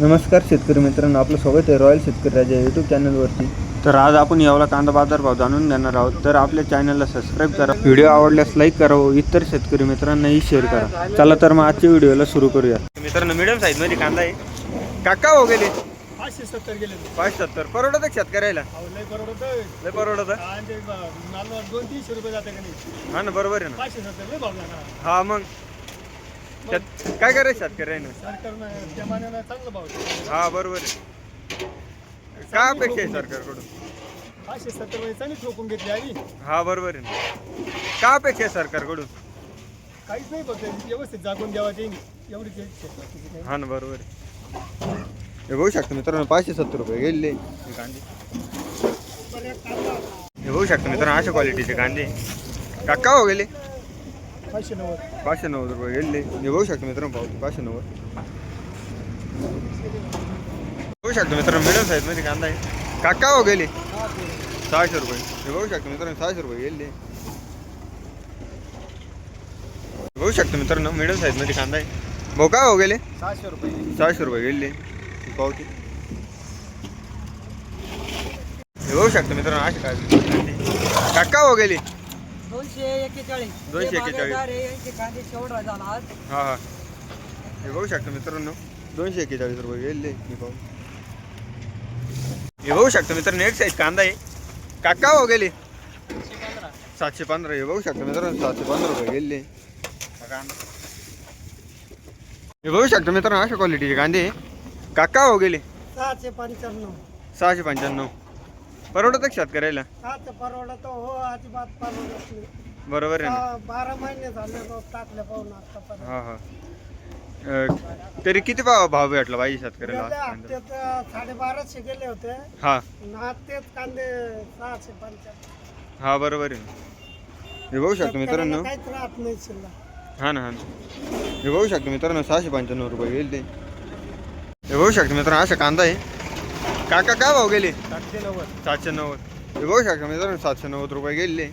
नमस्कार शेतकरी मित्रांनो आपलं स्वागत आहे रॉयल शेतकरी राजा यूट्यूब चॅनलवरती तर आज आपण यावला कांदा बाजार भाव जाणून घेणार आहोत. तर आपल्या चॅनलला सबस्क्राईब करा. व्हिडिओ आवडल्यास लाईक करा व इतर शेतकरी मित्रांनाही शेअर करा. चला तर मग आजच्या व्हिडिओला सुरू करूया. मित्रांनो मिडियम साईजमध्ये कांदा आहे. काका हो गेले. पाचशे सत्तर गेले. पाच सत्तर. परवडत शेतकऱ्याला? लय परवडत दोन तीनशे रुपये जाते हा ना बरोबर आहे ना. पाचशे सत्तर हा मग. शेत- काय करायचं शेतकऱ्यानं? सरकारनं त्या मानानं चांगलं भाव दिला. हा बरोबर आहे. काय अपेक्षा आहे सरकारकडून? पाचशे सत्तरमध्ये चांगली ठोकून घेतली आम्ही हा बरोबर आहे ना. काय अपेक्षा आहे सरकारकडून? काहीच नाही फक्त व्यवस्थित जागून द्यावा ते. एवढीच इच्छा आहे, बाकीची काही हा ना बरोबर आहे. हे बघू शकतो मित्रांनो पाचशे सत्तर रुपये गेले. कांदे. हे बघू शकतो मित्रांनो अशा क्वालिटीचे कांदे. काका हो गेले. पाचशे नव्वद. पाचशे नव्वद रुपये गेले. हे बघू शकतो मित्रांनो पाहतो पाचशे नव्वद. बघू शकतो मित्रांनो मिडियम साईजमध्ये कांदा आहे. काका हो गेले. सहाशे रुपये. हे बघू शकतो मित्रांनो सहाशे रुपये गेले. बघू शकतो मित्रांनो मिडियम साईजमध्ये कांदा आहे. भाऊ काय हो गेले? सहाशे रुपये. सहाशे रुपये गेले. पावती. हे बघू शकतो मित्रांनो असे काय काका हो गेले. दोनशे एक्केचाळीस. दोनशे एक्केचाळीस. यांचे कांदे शेवटा झाला आज. हा हा. हे बघू शकतो मित्रांनो. दोनशे एक्केचाळीस रुपये गेले मी पाहू. हे बघू शकतो मित्रांनो एक साईज कांदा आहे. काका हो गेले. सातशे पंधरा हे बघू शकतो मित्रांनो सातशे पंधरा रुपये गेले. हा कांदा बघू शकतो मित्रांनो अशा क्वालिटीचे कांदे. काका हो गेले. सहाशे पंच्याण्णव. सहाशे पंच्याण्णव. परवडत का शेतकऱ्याला? सहाशे परवडत हो अजिबात परवडत नाही. बरोबर आहे ना? बारा महिने झाले टाकले पाहून आतापर्यंत. हा हा. अं, तरी किती भाव भाव भेटला पाहिजे शेतकऱ्याला आज कांदा? हप्त्यात साडेबाराशे गेले होते. हा. ना तेच कांदे सहाशे पंच्याण्णव हा बरोबर आहे. हे बघू शकतो मित्रांनो. काहीच राहत नाही शिल्लक. हा ना हा ना. हे बघू शकतो मित्रांनो सहाशे पंच्याण्णव रुपये गेले हे बघू शकतो मित्रांनो असा कांदा आहे. काका काय भाव गेले? सातशे नव्वद. सातशे नव्वद. हे बघू शकतो मित्रांनो सातशे नव्वद रुपये गेले.